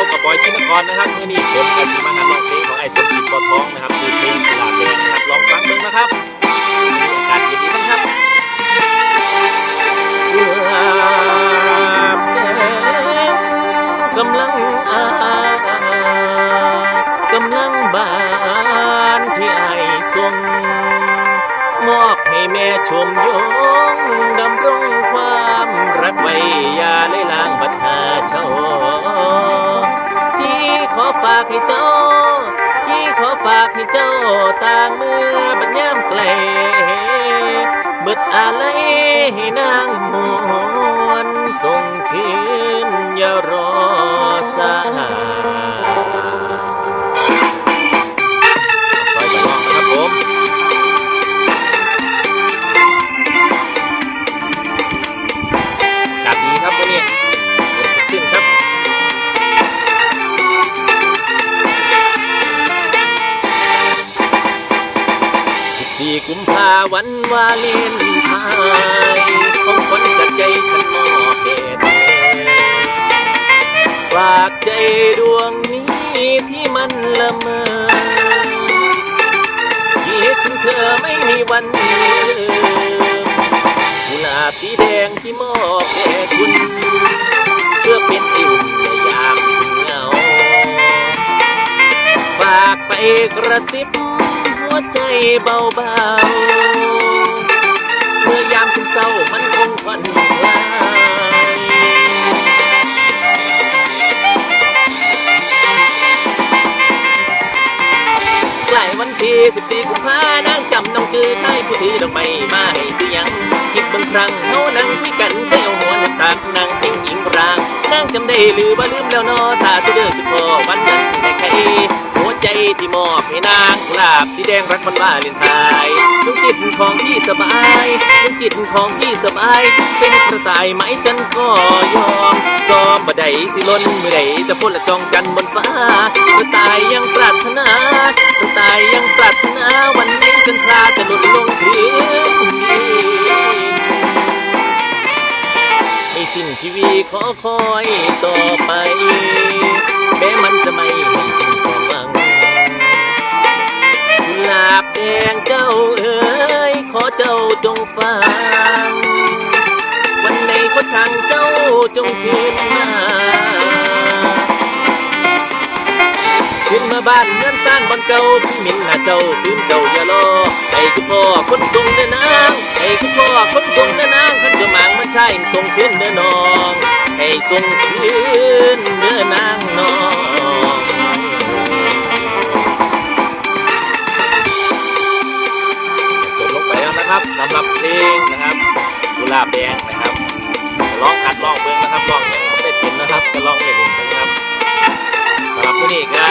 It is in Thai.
พบกับบอยชินกรนะครับมื่นี้ผมกับทีมงานร้องเพลงของไอ้สมจิตปอท้องนะครับคือเพลงกุหลาบแดงนะครับลองฟังเบิ่งนะครับมีอากาศเย็นดีนะครับกุหลาบแดงกำลังอากำลังบานที่ไอ้ทรงมอบให้แม่ชมยงดำรงความรักไว้ยาเลยล้างบัดหาเช่า ให้เจ้า พี่ขอฝากให้เจ้าต่างเมื่อบัดยามไกลเบิดอะไรให้นางมวนส่งคืนอย่ารอ กุมภาวันวาเลนไทน์ของคนจากใจฉันมอบเดชฝากใจดวงนี้ที่มันละเมอคิดถึงเธอไม่มีวันลืมกุหลาบสีแดงที่มอบแด่คุณ เพื่อเป็นอิ่มในยามเหงา ฝากไปกระซิบ เบาๆ เมื่อยามคุณเศร้ามันคงผ่อนคลายใกล้วันที่14กุมภานางจำน้องจือชายผู้ถือดอกไม้มาให้เสียง คิดบางครั้งเฮานั่งคุยกันเที่ยวหัวน้ำตาลนางเพ่งหญิงราง นางจำได้หรือว่าลืมแล้วนอสาธุเด้อคือพอวันนั้นแต่ใคร ที่มอบให้นางกุหลาบสีแดงรักมันว่าเลียนไทยดวงจิตของพี่สบายดวงจิตของพี่สบาย เป็นกระต่ายไหมจันก็ยอมซ้อมบ่ได้สิล้นเมื่อใดจะพ่นละจองกันบนฟ้ากระต่ายยังปรารถนากระต่ายยังปรารถนาวันนี้จันทราจะหล่นลงพื้นให้สิ้นชีวิตขอคอยต่อไป แม้มันจะไม่ งเจ้าเอ๋ยขอเจ้าจงฟัง วันไหนก็ช่างเจ้าจงคืนมาขึ้นมาบ้านเงินซ่านบอนเก่าพี่มินหน้าเจ้าคืนเจ้าอย่ารอให้คุณพ่อคนส่งเด้อนางให้คุณพ่อคนส่งเด้อนางขันจะหมางมันใช่ส่งคืนเด้อน้องให้ส่งคืน องนะครับกุหลาบแดงนะครับลองอัดลองเบิ้งนะครับลองยังไม่ได้เป็นนะครับก็ลองเล่นๆกันนะครับสำหรับผู้นี้ก็